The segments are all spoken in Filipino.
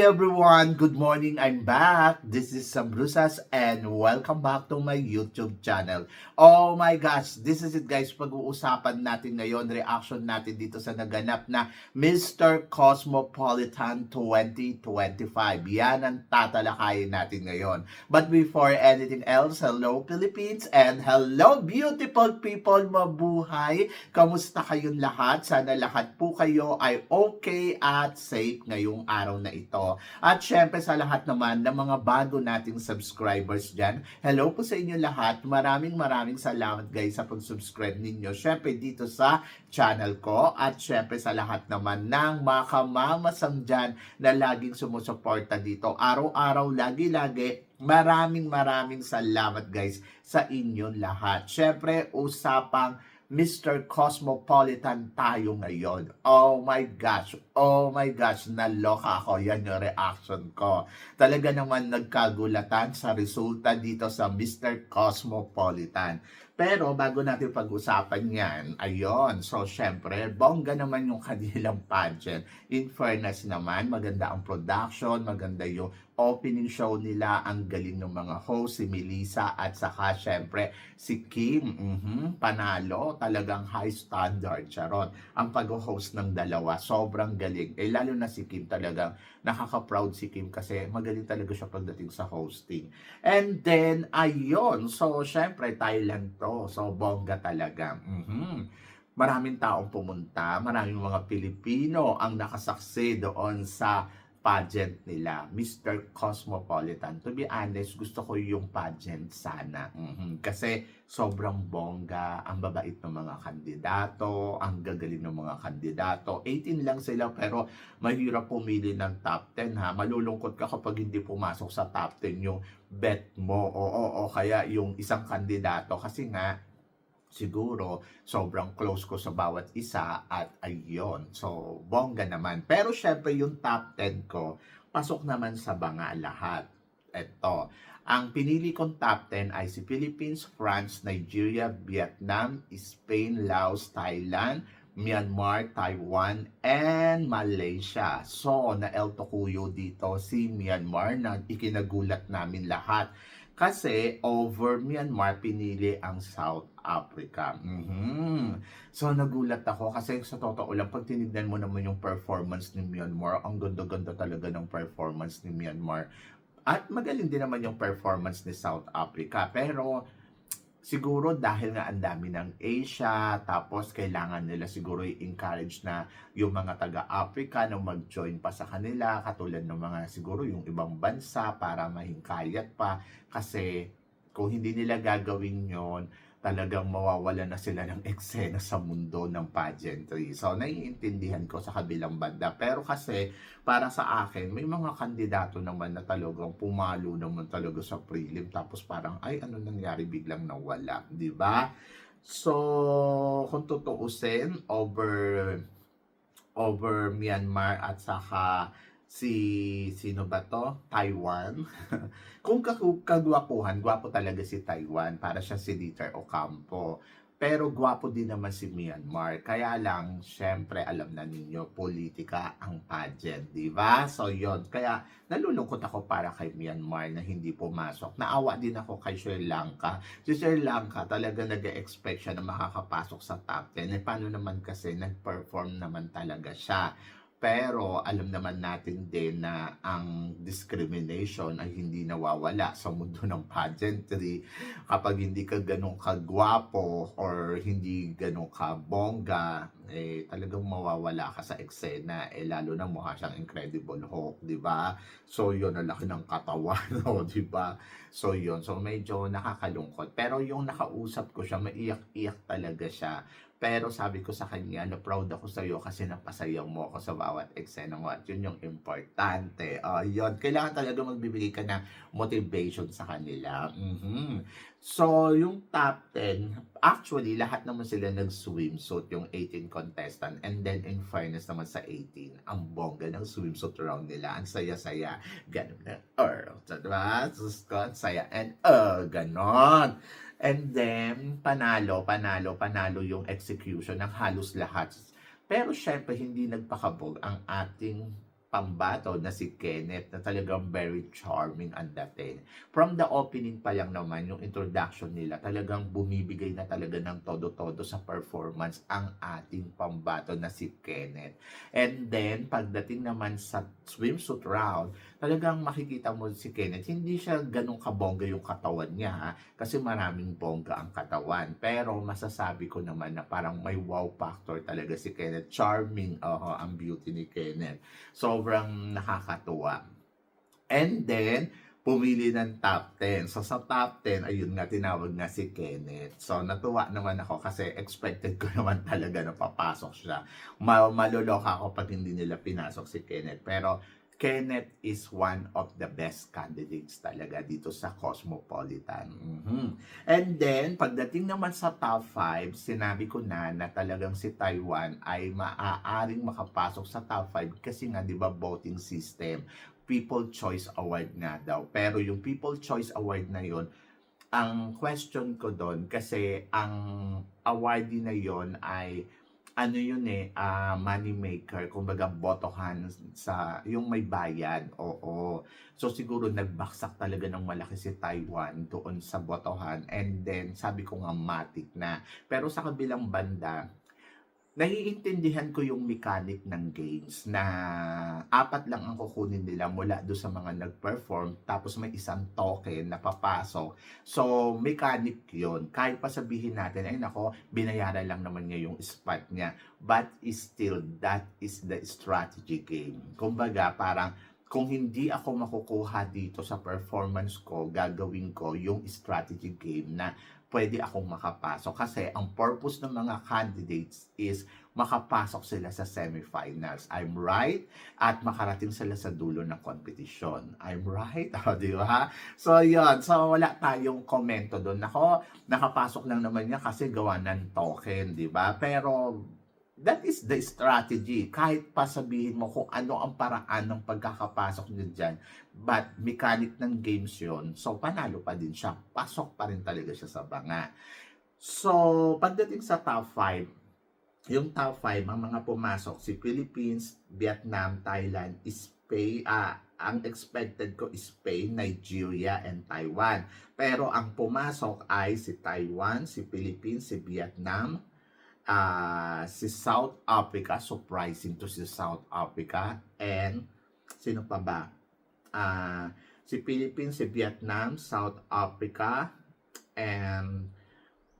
Everyone! Good morning! I'm back! This is Sam Brusas and welcome back to my YouTube channel. Oh my gosh! This is it guys. Pag-uusapan natin ngayon, reaction natin dito sa naganap na Mr. Cosmopolitan 2025. Yan ang tatalakayin natin ngayon. But before anything else, hello Philippines and hello beautiful people! Mabuhay! Kamusta kayong lahat? Sana lahat po kayo ay okay at safe ngayong araw na ito. At syempre sa lahat naman ng mga bago nating subscribers dyan, hello po sa inyo lahat. Maraming maraming salamat guys sa pag-subscribe ninyo. Syempre dito sa channel ko at syempre sa lahat naman ng mga kamamasam dyan na laging sumusuporta dito. Araw-araw, lagi-lagi, maraming maraming salamat guys sa inyong lahat. Syempre, usapang Mr. Cosmopolitan tayo ngayon. Oh my gosh, oh my gosh, naloka ako. Yan yung reaction ko. Talaga naman nagkagulatan sa resulta dito sa Mr. Cosmopolitan. Pero bago natin pag-usapan yan, ayon, so syempre, bongga naman yung kanilang pageant. In fairness naman, maganda ang production, maganda yung opening show nila, ang galing ng mga host, si Melissa at saka syempre si Kim, mhm, panalo, talagang high standard, charot. Ang pag-host ng dalawa, sobrang galing. Eh lalo na si Kim talagang nakaka-proud si Kim kasi magaling talaga siya pagdating sa hosting. And then, ayun, so syempre Thailand to, so bongga talaga. Mhm. Maraming taong pumunta, maraming mga Pilipino ang nakasaksi doon sa pageant nila, Mr. Cosmopolitan. To be honest, gusto ko yung pageant sana. Mhm. Kasi sobrang bongga, ang babait ng mga kandidato, ang gagaling ng mga kandidato. 18 lang sila pero mahirap pumili ng top 10 ha. Malulungkot ka kapag hindi pumasok sa top 10 yung bet mo o, o, o kaya yung isang kandidato kasi nga siguro sobrang close ko sa bawat isa at ayyon. So, bongga naman. Pero syempre yung top 10 ko, pasok naman sa banga lahat. Ito, ang pinili kong top 10 ay si Philippines, France, Nigeria, Vietnam, Spain, Laos, Thailand, Myanmar, Taiwan, and Malaysia. So, na El Tokuyo dito si Myanmar na ikinagulat namin lahat. Kasi over Myanmar, pinili ang South Africa. Mhm. So, nagulat ako kasi sa totoo lang, pag tinignan mo naman yung performance ni Myanmar, ang ganda-ganda talaga ng performance ni Myanmar. At magaling din naman yung performance ni South Africa. Pero, siguro dahil nga ang dami ng Asia, tapos kailangan nila siguro i-encourage na yung mga taga-Africa na mag-join pa sa kanila, katulad ng mga siguro yung ibang bansa para mahingkayat pa. Kasi kung hindi nila gagawin yon talagang mawawala na sila ng eksena sa mundo ng pageantry. So, naiintindihan ko sa kabilang banda. Pero kasi, para sa akin, may mga kandidato naman na talagang pumalo naman talaga sa prelim. Tapos parang, ay, ano nangyari biglang nawala. di ba? So, kung tutuusin, over over Myanmar at saka si sino ba to? Taiwan. Kung kagwapuhan, gwapo talaga si Taiwan para siya si Dieter Ocampo. Pero gwapo din naman si Myanmar. Kaya lang, syempre, alam na ninyo, politika ang pageant, di ba? So, yon Kaya, nalulungkot ako para kay Myanmar na hindi pumasok. Naawa din ako kay Sri Lanka. Si Sri Lanka, talaga nag-expect siya na makakapasok sa top 10. Eh, paano naman kasi, nag-perform naman talaga siya. Pero alam naman natin din na ang discrimination ay hindi nawawala sa mundo ng pageantry. Kapag hindi ka ganun kagwapo or hindi ganun ka bongga eh talagang mawawala ka sa eksena eh lalo na mukha siyang incredible Hulk, 'di ba? So yun ang laki ng katawan, no, 'di ba? So yun, so medyo nakakalungkot. Pero yung nakausap ko siya, maiyak-iyak talaga siya. Pero sabi ko sa kanya, na proud ako sa iyo kasi napasaya mo ako sa bawat eksena mo at yun yung importante. Uh, yun, kailangan talaga magbibigay ka ng motivation sa kanila. Mhm. So, yung top 10, actually, lahat naman sila nag-swimsuit, yung 18 contestant. And then, in fairness naman sa 18, ang bongga ng swimsuit round nila. Ang saya-saya. Ganun na, er, diba? Sus ko, saya. And, uh, ganon. And then, panalo, panalo, panalo yung execution ng halos lahat. Pero syempre, hindi nagpakabog ang ating pambato na si Kenneth na talagang very charming ang dating. From the opening pa lang naman, yung introduction nila, talagang bumibigay na talaga ng todo-todo sa performance ang ating pambato na si Kenneth. And then, pagdating naman sa swimsuit round, talagang makikita mo si Kenneth, hindi siya ganun kabongga yung katawan niya ha, kasi maraming bongga ang katawan. Pero masasabi ko naman na parang may wow factor talaga si Kenneth. Charming oh, ang beauty ni Kenneth. Sobrang nakakatuwa. And then, pumili ng top 10. So, sa top 10, ayun nga, tinawag nga si Kenneth. So, natuwa naman ako kasi expected ko naman talaga na papasok siya. Ma maluloka ako pag hindi nila pinasok si Kenneth. Pero, Kenneth is one of the best candidates talaga dito sa Cosmopolitan. Mhm. And then, pagdating naman sa top 5, sinabi ko na na talagang si Taiwan ay maaaring makapasok sa top 5 kasi nga, di ba, voting system. People Choice Award nga daw. Pero yung People Choice Award na yon ang question ko doon, kasi ang awardee na yon ay ano yun eh, ah, money maker, kumbaga botohan sa, yung may bayad, oo. So siguro nagbaksak talaga ng malaki si Taiwan doon sa botohan and then sabi ko nga matik na. Pero sa kabilang banda, naiintindihan ko yung mechanic ng games na apat lang ang kukunin nila mula do sa mga nag-perform tapos may isang token na papasok. So, mechanic yon Kahit pa sabihin natin, ay nako, binayaran lang naman niya yung spot niya. But still, that is the strategy game. Kumbaga, parang kung hindi ako makukuha dito sa performance ko, gagawin ko yung strategy game na pwede akong makapasok. Kasi ang purpose ng mga candidates is makapasok sila sa semifinals. I'm right? At makarating sila sa dulo ng competition. I'm right? O, di ba? So, yun. So, wala tayong komento doon. Nako, nakapasok lang naman niya kasi gawa ng token, di ba? Pero, that is the strategy. Kahit pa sabihin mo kung ano ang paraan ng pagkakapasok niya dyan, but mechanic ng games yon so panalo pa din siya. Pasok pa rin talaga siya sa banga. So, pagdating sa top 5, yung top 5, ang mga pumasok, si Philippines, Vietnam, Thailand, Spain, ah, ang expected ko is Spain, Nigeria, and Taiwan. Pero ang pumasok ay si Taiwan, si Philippines, si Vietnam, ah si South Africa, surprising to si South Africa, and sino pa ba? Ah si Philippines, si Vietnam, South Africa, and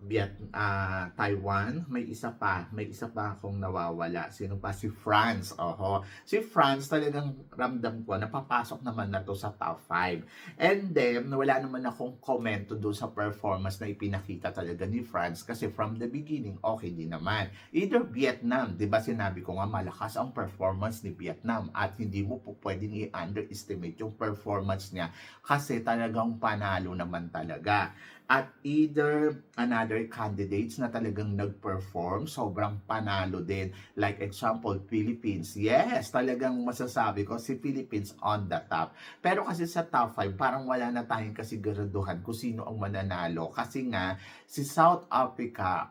Viet, ah, Taiwan, may isa pa, may isa pa akong nawawala. Sino pa? Si France. Oho. Si France talagang ramdam ko, napapasok naman na to sa top 5. And then, wala naman akong komento doon sa performance na ipinakita talaga ni France kasi from the beginning, okay din naman. Either Vietnam, di ba sinabi ko nga malakas ang performance ni Vietnam at hindi mo po pwedeng i-underestimate yung performance niya kasi talagang panalo naman talaga at either another candidates na talagang nag-perform, sobrang panalo din. Like example, Philippines. Yes, talagang masasabi ko si Philippines on the top. Pero kasi sa top 5, parang wala na tayong kasiguraduhan kung sino ang mananalo. Kasi nga, si South Africa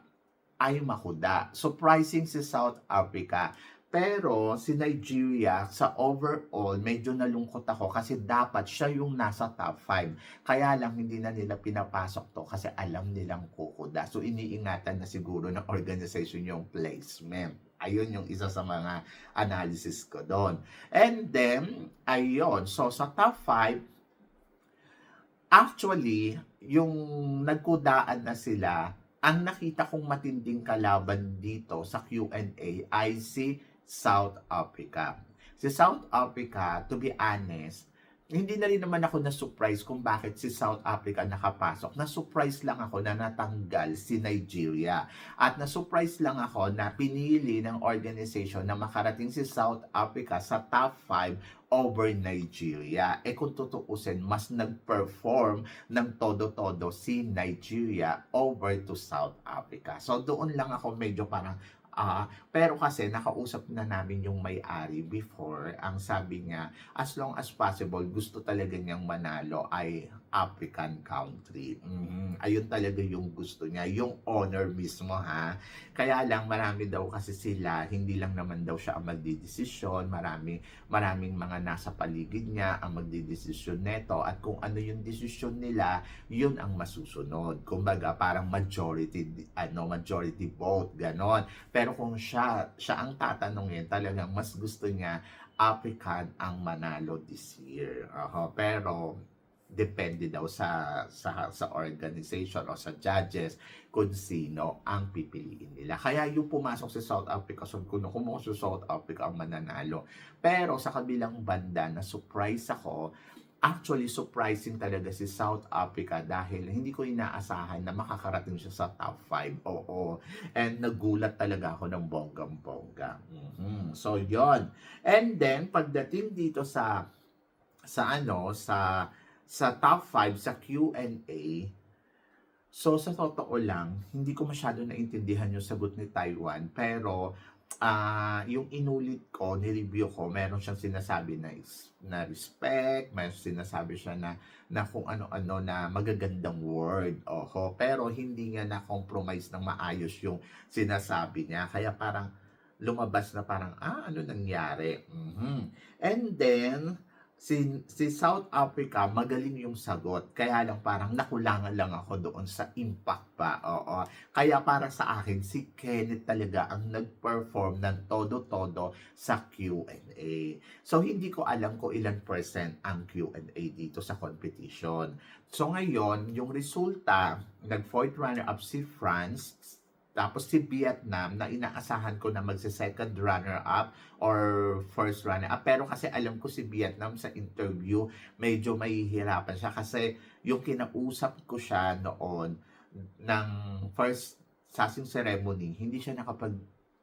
ay makuda. Surprising si South Africa. Pero si Nigeria, sa overall, medyo nalungkot ako kasi dapat siya yung nasa top 5. Kaya lang hindi na nila pinapasok to kasi alam nilang kukuda. So iniingatan na siguro ng organization yung placement. Ayun yung isa sa mga analysis ko doon. And then, ayun. So sa top 5, actually, yung nagkudaan na sila, ang nakita kong matinding kalaban dito sa Q&A ay si South Africa. Si South Africa, to be honest, hindi na rin naman ako na-surprise kung bakit si South Africa nakapasok. Na-surprise lang ako na natanggal si Nigeria. At na-surprise lang ako na pinili ng organization na makarating si South Africa sa top 5 over Nigeria. Eh kung tutuusin, mas nag-perform ng todo-todo si Nigeria over to South Africa. So doon lang ako medyo parang Ah, pero kasi nakausap na namin yung may-ari before. Ang sabi niya, as long as possible, gusto talaga niyang manalo ay African country. Mhm. Ayun talaga yung gusto niya, yung honor mismo ha. Kaya lang marami daw kasi sila, hindi lang naman daw siya ang magdidesisyon, marami maraming mga nasa paligid niya ang magdidesisyon neto at kung ano yung desisyon nila, yun ang masusunod. Kumbaga parang majority ano majority vote ganon. Pero kung siya siya ang tatanungin, talagang mas gusto niya African ang manalo this year. Aha, pero depende daw sa sa sa organization o sa judges kung sino ang pipiliin nila. Kaya yung pumasok sa South Africa, so kung kumusok sa South Africa ang mananalo. Pero sa kabilang banda, na surprise ako, actually surprising talaga si South Africa dahil hindi ko inaasahan na makakarating siya sa top 5. Oo. And nagulat talaga ako ng bonggang-bongga. Mhm. So, yon And then, pagdating dito sa sa ano, sa sa top 5 sa Q&A, so sa totoo lang, hindi ko masyado naintindihan yung sagot ni Taiwan, pero ah yung inulit ko, ni-review ko, meron siyang sinasabi na, is- na respect, may sinasabi siya na, na kung ano-ano na magagandang word. Oho, pero hindi niya na-compromise ng maayos yung sinasabi niya. Kaya parang lumabas na parang, ah, ano nangyari? Mhm. And then, si, si South Africa, magaling yung sagot. Kaya lang parang nakulangan lang ako doon sa impact pa. Oo. Kaya para sa akin, si Kenneth talaga ang nag-perform ng todo-todo sa Q&A. So, hindi ko alam kung ilan percent ang Q&A dito sa competition. So, ngayon, yung resulta, nag-fourth runner-up si France, tapos si Vietnam na inaasahan ko na magse-second runner-up or first runner-up. Pero kasi alam ko si Vietnam sa interview, medyo mahihirapan siya kasi yung kinausap ko siya noon ng first sasing ceremony, hindi siya nakapag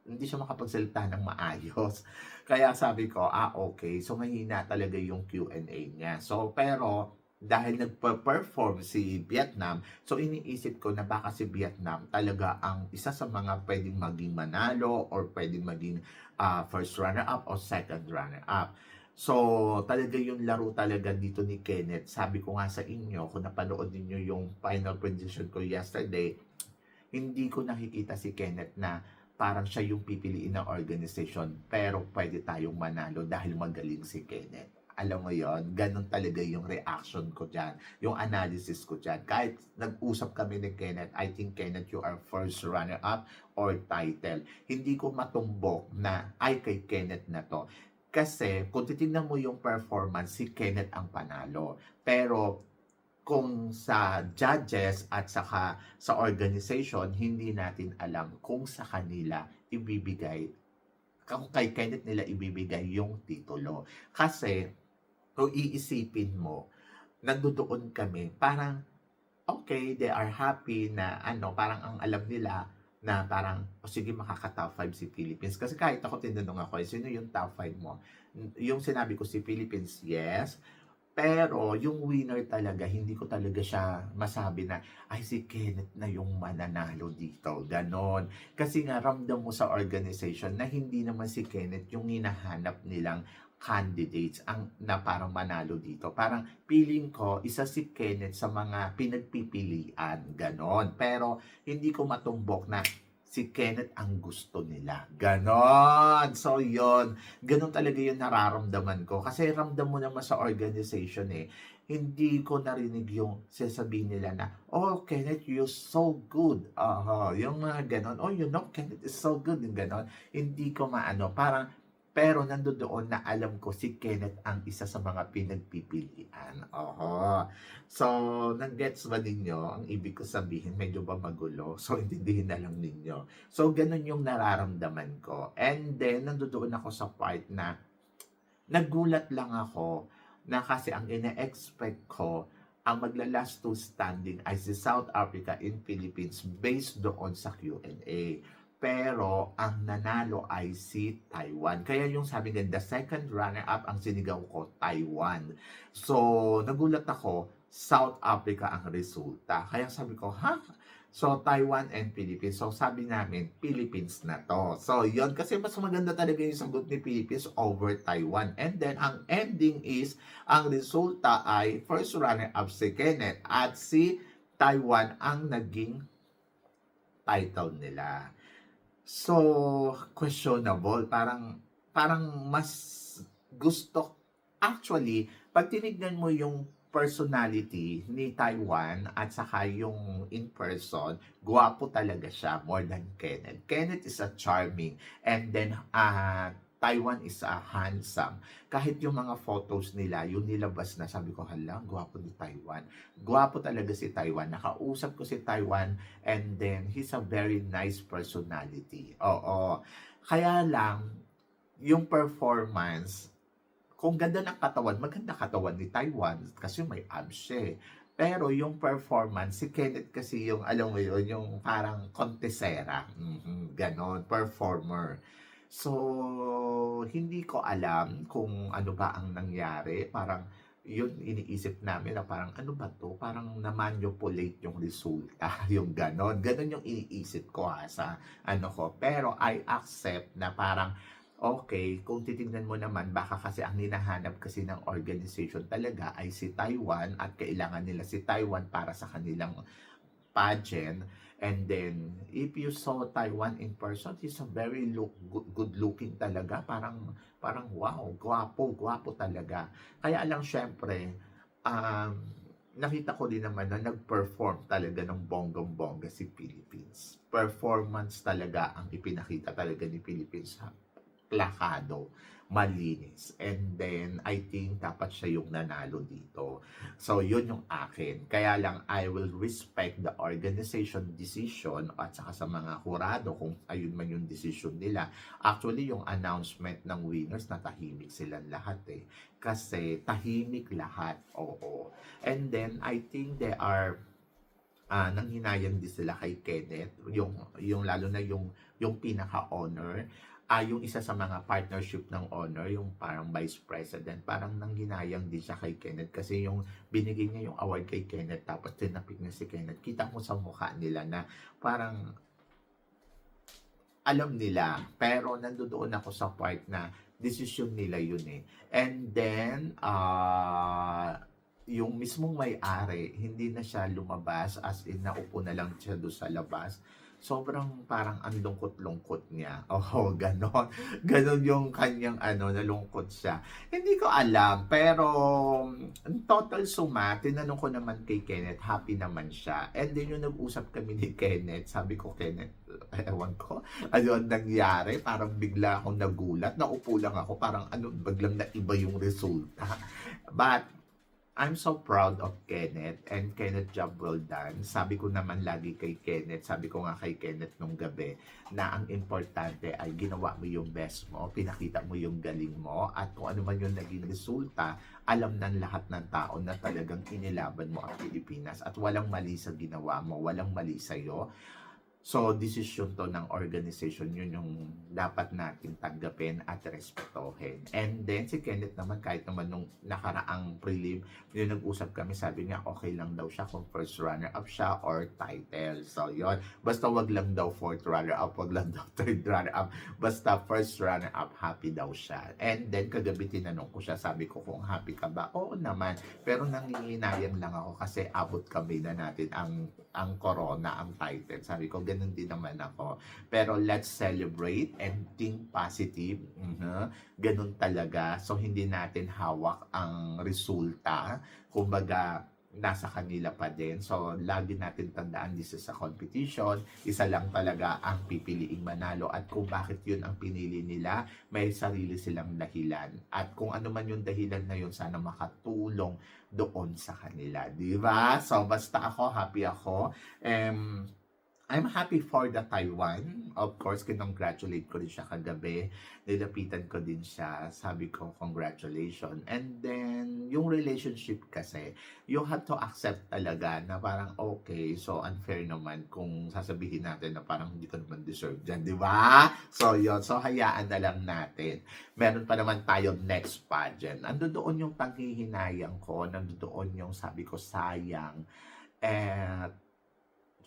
hindi siya makapagsalita ng maayos. Kaya sabi ko, ah okay, so mahina talaga yung Q&A niya. So pero dahil nagpa-perform si Vietnam, so iniisip ko na baka si Vietnam talaga ang isa sa mga pwedeng maging manalo or pwedeng maging ah, first runner-up o second runner-up. So, talaga yung laro talaga dito ni Kenneth. Sabi ko nga sa inyo, kung napanood ninyo yung final prediction ko yesterday, hindi ko nakikita si Kenneth na parang siya yung pipiliin ng organization pero pwede tayong manalo dahil magaling si Kenneth alam mo yon ganun talaga yung reaction ko dyan, yung analysis ko dyan. Kahit nag-usap kami ni Kenneth, I think Kenneth, you are first runner-up or title. Hindi ko matumbok na, ay kay Kenneth na to. Kasi, kung titignan mo yung performance, si Kenneth ang panalo. Pero, kung sa judges at saka sa organization, hindi natin alam kung sa kanila ibibigay kung kay Kenneth nila ibibigay yung titulo. Kasi, kung iisipin mo, nandoon kami, parang, okay, they are happy na, ano, parang ang alam nila, na parang, o sige, makaka-top 5 si Philippines. Kasi kahit ako tinanong ako, eh, sino yung top 5 mo? Yung sinabi ko si Philippines, yes. Pero yung winner talaga, hindi ko talaga siya masabi na, ay si Kenneth na yung mananalo dito. Ganon. Kasi nga, ramdam mo sa organization na hindi naman si Kenneth yung hinahanap nilang candidates ang na parang manalo dito. Parang feeling ko, isa si Kenneth sa mga pinagpipilian. Ganon. Pero hindi ko matumbok na si Kenneth ang gusto nila. Ganon. So, yon Ganon talaga yung nararamdaman ko. Kasi ramdam mo naman sa organization eh. Hindi ko narinig yung sasabihin nila na, oh, Kenneth, you're so good. Aha, yung mga ganon. Oh, you know, Kenneth is so good. Yung ganon. Hindi ko maano. Parang, pero nandoon na alam ko si Kenneth ang isa sa mga pinagpipilian. Oho. So, nag-gets ba ninyo? Ang ibig ko sabihin, medyo ba magulo? So, intindihin na lang ninyo. So, ganun yung nararamdaman ko. And then, nandoon ako sa part na nagulat lang ako na kasi ang ina-expect ko ang magla-last two standing ay si South Africa in Philippines based doon sa Q&A pero ang nanalo ay si Taiwan. Kaya yung sabi nga, the second runner-up ang sinigaw ko, Taiwan. So, nagulat ako, South Africa ang resulta. Kaya sabi ko, ha? So, Taiwan and Philippines. So, sabi namin, Philippines na to. So, yon kasi mas maganda talaga yung sagot ni Philippines over Taiwan. And then, ang ending is, ang resulta ay first runner-up si Kenneth at si Taiwan ang naging title nila. So, questionable. Parang, parang mas gusto, actually, pag tinignan mo yung personality ni Taiwan at saka yung in person, guwapo talaga siya more than Kenneth. Kenneth is a charming and then uh, Taiwan is a handsome. Kahit yung mga photos nila, yung nilabas na sabi ko, hala, guwapo ni Taiwan. Guwapo talaga si Taiwan. Nakausap ko si Taiwan and then he's a very nice personality. Oo. Kaya lang, yung performance, kung ganda ng katawan, maganda katawan ni Taiwan kasi may abs eh. Pero yung performance, si Kenneth kasi yung, alam mo yun, yung parang kontesera. Mhm, ganon, performer. So, hindi ko alam kung ano ba ang nangyari. Parang, yun iniisip namin na parang ano ba to? Parang na-manipulate yung resulta, yung ganon. Ganon yung iniisip ko ha, sa ano ko. Pero I accept na parang Okay, kung titingnan mo naman, baka kasi ang hinahanap kasi ng organization talaga ay si Taiwan at kailangan nila si Taiwan para sa kanilang pageant. And then, if you saw Taiwan in person, he's a very look, good, good looking talaga. Parang, parang wow, gwapo, gwapo talaga. Kaya lang syempre, um, nakita ko din naman na nag-perform talaga ng bonggong-bongga si Philippines. Performance talaga ang ipinakita talaga ni Philippines plakado, malinis. And then, I think dapat siya yung nanalo dito. So, yun yung akin. Kaya lang, I will respect the organization decision at saka sa mga kurado kung ayun man yung decision nila. Actually, yung announcement ng winners, natahimik silang lahat eh. Kasi tahimik lahat. Oo. And then, I think they are ah nanghinayang din sila kay Kenneth, yung, yung lalo na yung, yung pinaka-honor, ah yung isa sa mga partnership ng honor, yung parang vice president, parang nanghinayang din siya kay Kenneth kasi yung binigay niya yung award kay Kenneth tapos tinapik niya si Kenneth. Kita mo sa mukha nila na parang alam nila, pero nandoon ako sa part na decision nila yun eh. And then, ah yung mismong may-ari, hindi na siya lumabas as in naupo na lang siya doon sa labas. Sobrang parang ang lungkot-lungkot niya. Oo, ganon. Ganon yung kanyang ano, nalungkot siya. Hindi ko alam, pero total suma, tinanong ko naman kay Kenneth, happy naman siya. And then yung nag-usap kami ni Kenneth, sabi ko, Kenneth, ewan ko, ano ang nangyari? Parang bigla akong nagulat. Naupo lang ako, parang ano, biglang na iba yung resulta. But, I'm so proud of Kenneth and Kenneth job well done. Sabi ko naman lagi kay Kenneth, sabi ko nga kay Kenneth nung gabi na ang importante ay ginawa mo yung best mo, pinakita mo yung galing mo at kung ano man yung naging resulta, alam ng lahat ng tao na talagang inilaban mo ang Pilipinas at walang mali sa ginawa mo, walang mali sa'yo. So, decision to ng organization, yun yung dapat natin tanggapin at respetuhin. And then, si Kenneth naman, kahit naman nung nakaraang prelim, yung nag-usap kami, sabi niya, okay lang daw siya kung first runner-up siya or title. So, yon Basta wag lang daw fourth runner-up, wag lang daw third runner-up. Basta first runner-up, happy daw siya. And then, kagabi tinanong ko siya, sabi ko, kung happy ka ba? Oo naman. Pero nanginginayang lang ako kasi abot kami na natin ang ang corona, ang title. Sabi ko, ganun din naman ako. Pero let's celebrate and think positive. Mhm. Ganun talaga. So, hindi natin hawak ang resulta. Kumbaga, nasa kanila pa din. So, lagi natin tandaan this is a competition. Isa lang talaga ang pipiliing manalo. At kung bakit yun ang pinili nila, may sarili silang dahilan. At kung ano man yung dahilan na yun, sana makatulong doon sa kanila. Di ba? So, basta ako, happy ako. Um, I'm happy for the Taiwan. Of course, kinongratulate ko rin siya kagabi. Nilapitan ko din siya. Sabi ko, congratulations. And then, yung relationship kasi, you have to accept talaga na parang okay, so unfair naman kung sasabihin natin na parang hindi ko naman deserve dyan, di ba? So, yun. So, hayaan na lang natin. Meron pa naman tayo next pageant. Ando doon yung paghihinayang ko. Nando doon yung sabi ko, sayang. At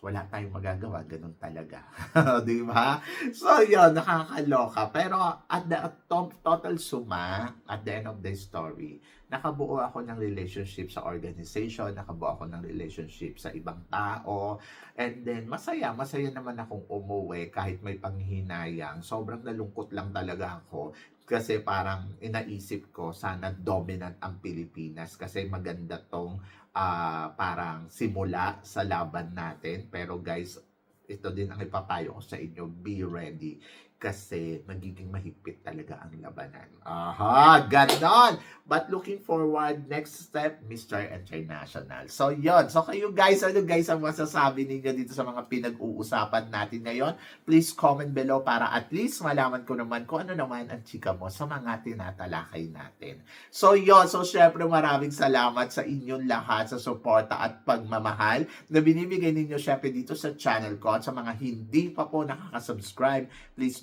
wala tayong magagawa, ganun talaga. Di ba? So, yun, nakakaloka. Pero at the at to- total suma, at the end of the story, nakabuo ako ng relationship sa organization, nakabuo ako ng relationship sa ibang tao, and then masaya, masaya naman akong umuwi kahit may panghinayang. Sobrang nalungkot lang talaga ako kasi parang inaisip ko sana dominant ang Pilipinas kasi maganda tong ah, parang simula sa laban natin. Pero guys, ito din ang ipapayo ko sa inyo, be ready kasi magiging mahigpit talaga ang labanan. Aha, ganon! But looking forward, next step, Mr. International. So, yon So, kayo guys, ano guys ang masasabi ninyo dito sa mga pinag-uusapan natin ngayon? Please comment below para at least malaman ko naman kung ano naman ang chika mo sa mga tinatalakay natin. So, yon So, syempre maraming salamat sa inyong lahat sa suporta at pagmamahal na binibigay ninyo syempre dito sa channel ko at sa mga hindi pa po nakaka-subscribe, please